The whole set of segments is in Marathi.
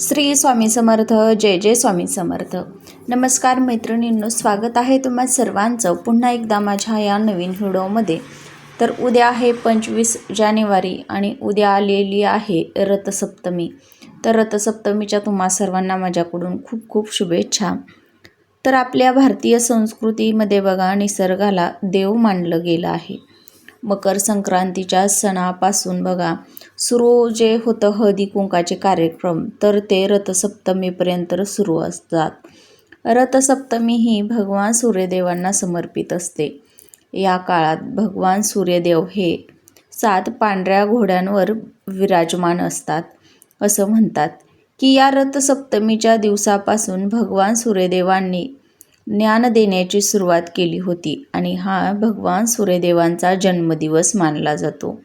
श्री स्वामी समर्थ जय जय स्वामी समर्थ. नमस्कार मैत्रिणींनो स्वागत आहे तुम्हा सर्वांचं पुन्हा एकदा माझ्या या नवीन व्हिडिओमध्ये. तर उद्या आहे पंचवीस जानेवारी आणि उद्या आलेली आहे रथसप्तमी. तर रथसप्तमीच्या तुम्हा सर्वांना माझ्याकडून खूप खूप शुभेच्छा. तर आपल्या भारतीय संस्कृतीमध्ये बघा निसर्गाला देव मानलं गेलं आहे. मकर संक्रांतीच्या सणापासून बघा. सुरू जे होतं हळदी कुंकाचे कार्यक्रम तर ते रथसप्तमीपर्यंत सुरू असतात. रथसप्तमी ही भगवान सूर्यदेवांना समर्पित असते. या काळात भगवान सूर्यदेव हे सात पांढऱ्या घोड्यांवर विराजमान असतात असं म्हणतात. की या रथसप्तमीच्या दिवसापासून भगवान सूर्यदेवांनी ज्ञान देण्याची सुरुवात केली होती आणि हा भगवान सूर्यदेवांचा जन्मदिवस मानला जातो.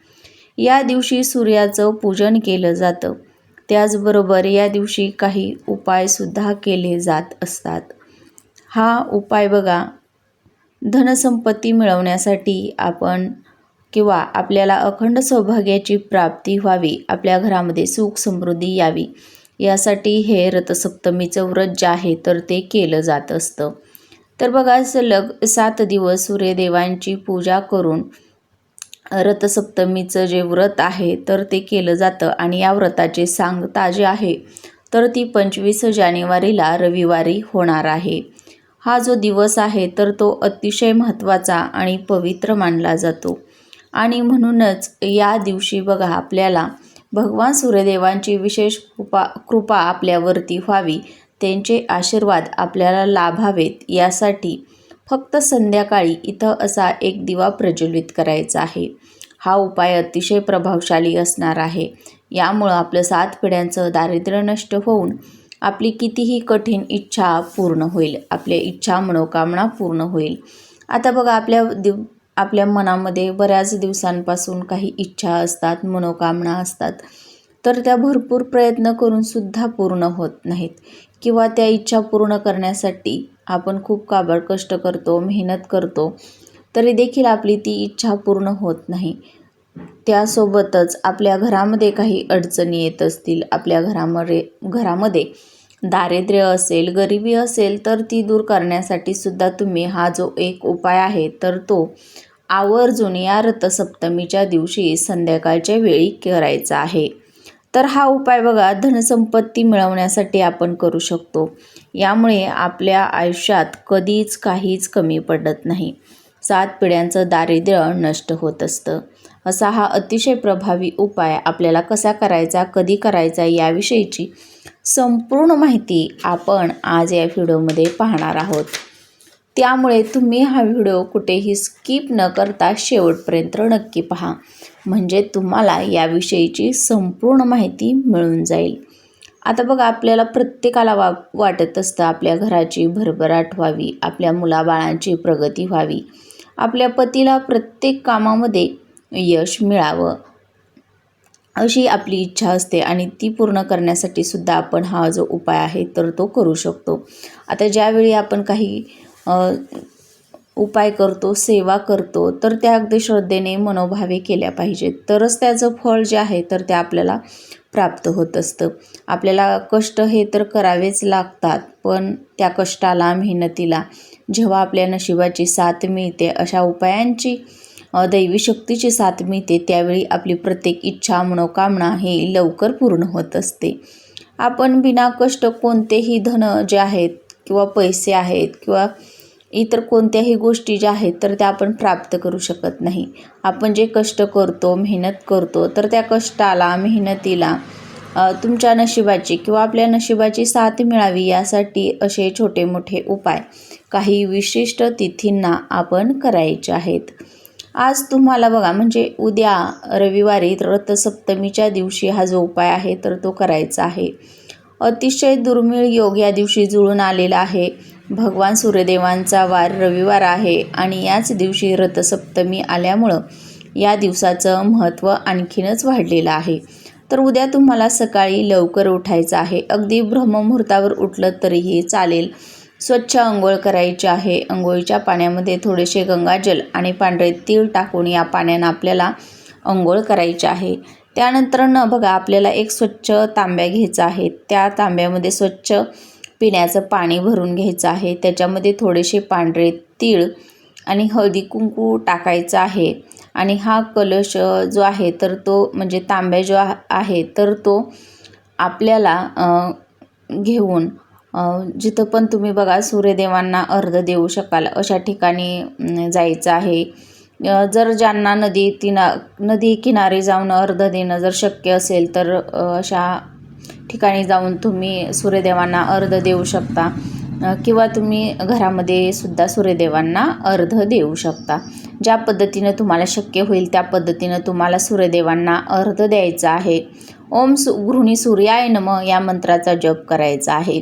या दिवशी सूर्याचं पूजन केलं जातं. त्याचबरोबर या दिवशी काही उपायसुद्धा केले जात असतात. हा उपाय बघा धनसंपत्ती मिळवण्यासाठी आपण किंवा आपल्याला अखंड सौभाग्याची प्राप्ती व्हावी आपल्या घरामध्ये सुख समृद्धी यावी यासाठी हे रथसप्तमीचं व्रत जे आहे तर ते केलं जात असतं. तर बघा सलग सात दिवस सूर्यदेवांची पूजा करून रथसप्तमीचं जे व्रत आहे तर ते केलं जातं. आणि या व्रताचे सांगता जे आहे. तर ती पंचवीस जानेवारीला रविवारी होणार आहे. हा जो दिवस आहे तर तो अतिशय महत्त्वाचा आणि पवित्र मानला जातो. आणि म्हणूनच या दिवशी बघा आपल्याला भगवान सूर्यदेवांची विशेष कृपा कृपा आपल्यावरती व्हावी. त्यांचे आशीर्वाद आपल्याला लाभावेत यासाठी फक्त संध्याकाळी इथं असा एक दिवा प्रज्वलित करायचा आहे. हा उपाय अतिशय प्रभावशाली असणार आहे. यामुळं आपलं सात पिढ्यांचं दारिद्र्य नष्ट होऊन आपली कितीही कठीण इच्छा पूर्ण होईल आपल्या इच्छा मनोकामना पूर्ण होईल. आता बघा आपल्या दिव आपल्या मनामध्ये बऱ्याच दिवसांपासून काही इच्छा असतात मनोकामना असतात. तर त्या भरपूर प्रयत्न करूनसुद्धा पूर्ण होत नाहीत. किंवा त्या इच्छा पूर्ण करण्यासाठी आपण खूप काबड कष्ट करतो मेहनत करतो तरी देखील आपली ती इच्छा पूर्ण होत नाही. त्यासोबतच आपल्या घरामध्ये काही अडचणी येत असतील आपल्या घरामध्ये घरामध्ये दारिद्र्य असेल गरिबी असेल तर ती दूर करण्यासाठी सुद्धा तुम्ही हा जो एक उपाय आहे तर तो आवर्जून या रथसप्तमीच्या दिवशी संध्याकाळच्या वेळी करायचा आहे. तर हा उपाय बघा धनसंपत्ती मिळवण्यासाठी आपण करू शकतो. यामुळे आपल्या आयुष्यात कधीच काहीच कमी पडत नाही. सात पिढ्यांचं दारिद्र्य नष्ट होत असतं. असा हा अतिशय प्रभावी उपाय आपल्याला कसा करायचा कधी करायचा याविषयीची संपूर्ण माहिती आपण आज या व्हिडिओमध्ये पाहणार आहोत. त्यामुळे तुम्ही हा व्हिडिओ कुठेही स्किप न करता शेवटपर्यंत नक्की पहा. म्हणजे तुम्हाला याविषयीची संपूर्ण माहिती मिळून जाईल. आता बघा आपल्याला प्रत्येकाला वा वाटत असतं आपल्या घराची भरभराट व्हावी आपल्या मुलाबाळांची प्रगती व्हावी. आपल्या पतीला प्रत्येक कामामध्ये यश मिळावं अशी आपली इच्छा असते आणि ती पूर्ण करण्यासाठी सुद्धा आपण हा जो उपाय आहे तर तो करू शकतो. आता ज्यावेळी आपण काही उपाय करतो सेवा करतो तर त्या अगदी श्रद्धेने मनोभावे केल्या पाहिजेत. तरच त्याचं फळ जे आहे तर ते आपल्याला प्राप्त होत असतं. आपल्याला कष्ट हे तर करावेच लागतात पण त्या कष्टाला मेहनतीला जेव्हा आपल्या नशिबाची साथ मिळते अशा उपायांची दैवी शक्तीची साथ मिळते त्यावेळी आपली प्रत्येक इच्छा मनोकामना हे लवकर पूर्ण होत असते. आपण बिना कष्ट कोणतेही धन जे आहेत किंवा पैसे आहेत किंवा इतर कोणत्याही गोष्टी ज्या आहेत तर त्या आपण प्राप्त करू शकत नाही. आपण जे कष्ट करतो मेहनत करतो तर त्या कष्टाला मेहनतीला तुमच्या नशिबाची किंवा आपल्या नशिबाची साथ मिळावी यासाठी असे छोटे मोठे उपाय काही विशिष्ट तिथींना आपण करायचे आहेत. आज तुम्हाला बघा म्हणजे उद्या रविवारी रथसप्तमीच्या दिवशी हा जो उपाय आहे तर तो करायचा आहे. अतिशय दुर्मिळ योग या दिवशी जुळून आलेला आहे. भगवान सूर्यदेवांचा वार रविवार आहे आणि याच दिवशी रथसप्तमी आल्यामुळं या दिवसाचं महत्त्व आणखीनच वाढलेलं आहे. तर उद्या तुम्हाला सकाळी लवकर उठायचं आहे. अगदी ब्रह्ममुहूर्तावर उठलं तरीही चालेल. स्वच्छ अंघोळ करायची आहे. अंघोळीच्या पाण्यामध्ये थोडेसे गंगाजल आणि पांढरे तीळ टाकून या पाण्यानं आपल्याला अंघोळ करायचे आहे. त्यानंतर न बघा आपल्याला एक स्वच्छ तांब्या घ्यायचा आहे. त्या तांब्यामध्ये स्वच्छ पिण्याचं पाणी भरून घ्यायचं आहे. त्याच्यामध्ये थोडेसे पांढरे तीळ आणि हळदी कुंकू टाकायचं आहे. आणि हा कलश जो आहे तर तो म्हणजे तांब्या जो आहे तर तो आपल्याला घेऊन जिथं पण तुम्ही बघा सूर्यदेवांना अर्ध देऊ शकाल अशा ठिकाणी जायचं आहे. जर ज्यांना नदी तिना नदी किनारी जाऊन अर्ध देणं जर शक्य असेल तर अशा ठिकाणी जाऊन तुम्ही सूर्यदेवांना अर्ध देऊ शकता. किंवा तुम्ही घरामध्ये सुद्धा सूर्यदेवांना अर्ध देऊ शकता. ज्या पद्धतीनं तुम्हाला शक्य होईल त्या पद्धतीनं तुम्हाला सूर्यदेवांना अर्ध द्यायचा आहे. ओम सु गृहिणी सूर्याय नम या मंत्राचा जप करायचा आहे.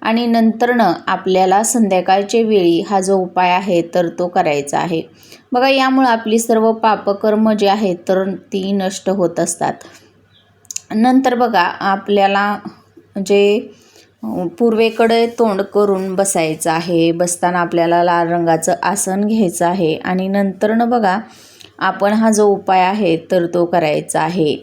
आणि नंतरनं आपल्याला संध्याकाळच्या वेळी हा जो उपाय आहे तर तो करायचा आहे. बघा यामुळं आपली सर्व पापकर्म जे आहेत तर ती नष्ट होत असतात. नंतर बघा आपल्याला जे पूर्वेकडे तोंड करून बसायचं आहे बसताना आपल्याला लाल रंगाचं आसन घ्यायचं आहे आणि नंतरनं बघा आपण हा जो उपाय आहे तर तो करायचा आहे.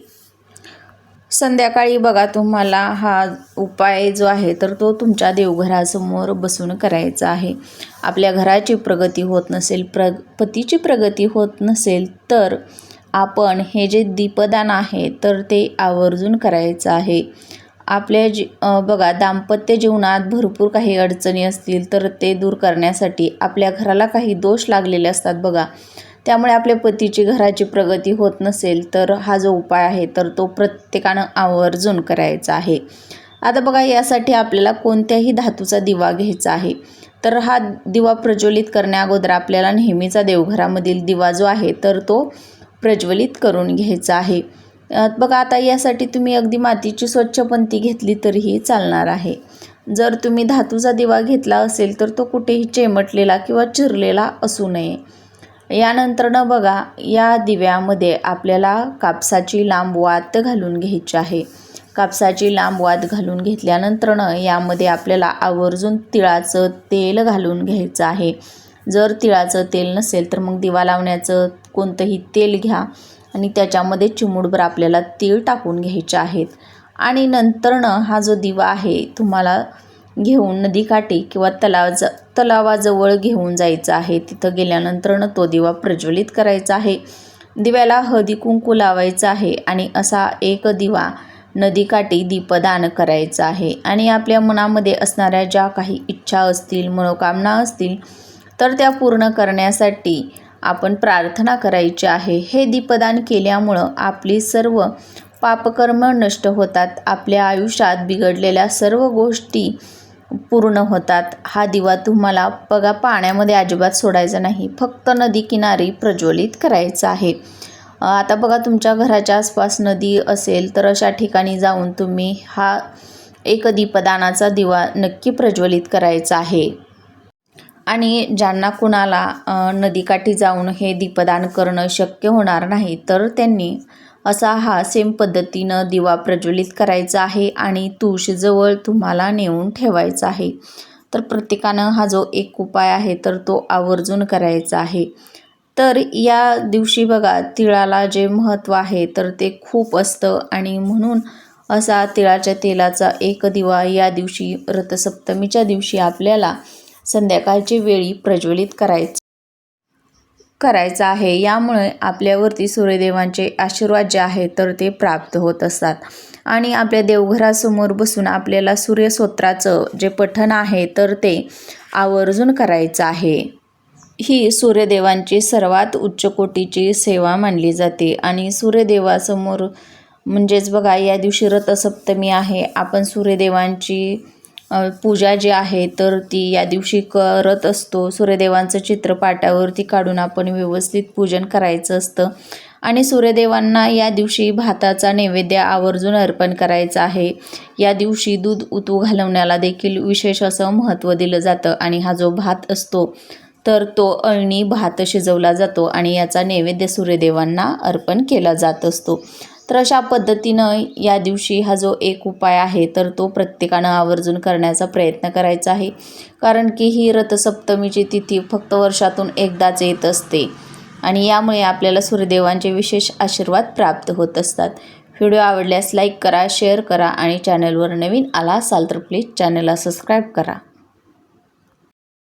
संध्याकाळी बघा तुम्हाला हा उपाय जो आहे तर तो तुमच्या देवघरासमोर बसून करायचा आहे. आपल्या घराची प्रगती होत नसेल प्र पतीची प्रगती होत नसेल तर आपण हे जे दीपदान आहे तर ते आवर्जून करायचं आहे. आपल्या जी बघा दाम्पत्य जीवनात भरपूर काही अडचणी असतील तर ते दूर करण्यासाठी आपल्या घराला काही दोष लागलेले असतात बघा. त्यामुळे आपल्या पतीची घराची प्रगती होत नसेल तर हा जो उपाय आहे तर तो प्रत्येकानं आवर्जून करायचा आहे. आता बघा यासाठी आपल्याला कोणत्याही धातूचा दिवा घ्यायचा आहे. तर हा दिवा प्रज्वलित करण्या अगोदर आपल्याला नेहमीचा देवघरामधील दिवा जो आहे तर तो प्रज्वलित करून घ्यायचा आहे. बघा आता यासाठी तुम्ही अगदी मातीची स्वच्छ पंती घेतली तरीही चालणार आहे. जर तुम्ही धातूचा दिवा घेतला असेल तर तो कुठेही चेमटलेला किंवा चिरलेला असू नये. यानंतरनं बघा या दिव्यामध्ये आपल्याला कापसाची लांब वात घालून घ्यायची आहे. कापसाची लांब वात घालून घेतल्यानंतरनं यामध्ये आपल्याला आवर्जून तिळाचं तेल घालून घ्यायचं आहे. जर तिळाचं तेल नसेल तर मग दिवा लावण्याचं कोणतंही तेल घ्या आणि त्याच्यामध्ये चिमूटभर आपल्याला तीळ टाकून घ्यायचे आहेत. आणि नंतरनं हा जो दिवा आहे तुम्हाला घेऊन नदीकाठी किंवा तलावाज तलावाजवळ घेऊन जायचं आहे. तिथं गेल्यानंतरनं तो दिवा प्रज्वलित करायचा आहे. दिव्याला हळदी कुंकू लावायचं आहे आणि असा एक दिवा नदीकाठी दीपदान करायचं आहे. आणि आपल्या मनामध्ये असणाऱ्या ज्या काही इच्छा असतील मनोकामना असतील तर त्या पूर्ण करण्यासाठी आपण प्रार्थना करायची आहे. हे दीपदान केल्यामुळं आपली सर्व पापकर्म नष्ट होतात. आपल्या आयुष्यात बिघडलेल्या सर्व गोष्टी पूर्ण होतात. हा दिवा तुम्हाला बघा पाण्यामध्ये अजिबात सोडायचा नाही. फक्त नदी किनारी प्रज्वलित करायचा आहे. आता बघा तुमच्या घराच्या आसपास नदी असेल तर अशा ठिकाणी जाऊन तुम्ही हा एक दीपदानाचा दिवा नक्की प्रज्वलित करायचा आहे. आणि ज्यांना कुणाला नदीकाठी जाऊन हे दीपदान करणं शक्य होणार नाही तर त्यांनी असा हा सेम पद्धतीनं दिवा प्रज्वलित करायचा आहे आणि तुळशीजवळ तुम्हाला नेऊन ठेवायचा आहे. तर प्रत्येकानं हा जो एक उपाय आहे तर तो आवर्जून करायचा आहे. तर या दिवशी बघा तिळाला जे महत्त्व आहे तर ते खूप असतं आणि म्हणून असा तिळाच्या तेलाचा एक दिवा या दिवशी रथसप्तमीच्या दिवशी आपल्याला संध्याकाळची वेळी प्रज्वलित करायचं. करायचं आहे. यामुळे आपल्यावरती सूर्यदेवांचे आशीर्वाद जे आहे तर ते प्राप्त होत असतात. आणि आपल्या देवघरासमोर बसून आपल्याला सूर्यस्तोत्राचं जे पठण आहे तर ते आवर्जून करायचं आहे. ही सूर्यदेवांची सर्वात उच्च कोटीची सेवा मानली जाते. आणि सूर्यदेवासमोर म्हणजेच बघा या दिवशी रथसप्तमी आहे. आपण सूर्यदेवांची पूजा जी आहे तर ती या दिवशी करत असतो. सूर्यदेवांचं चित्र पाटावरती काढून आपण व्यवस्थित पूजन करायचं असतं. आणि सूर्यदेवांना या दिवशी भाताचा नैवेद्य आवर्जून अर्पण करायचा आहे. या दिवशी दूध उतू घालवण्याला देखील विशेष असं महत्त्व दिलं जातं आणि हा जो भात असतो तर तो अळणी भात शिजवला जातो आणि याचा नैवेद्य सूर्यदेवांना अर्पण केला जात असतो. तर अशा पद्धतीनं या दिवशी हा जो एक उपाय आहे तर तो प्रत्येकानं आवर्जून करण्याचा प्रयत्न करायचा आहे. कारण की ही रथसप्तमीची तिथी फक्त वर्षातून एकदाच येत असते आणि यामुळे आपल्याला सूर्यदेवांचे विशेष आशीर्वाद प्राप्त होत असतात. व्हिडिओ आवडल्यास लाईक करा शेअर करा आणि चॅनलवर नवीन आला असाल तर प्लीज चॅनलला सबस्क्राईब करा.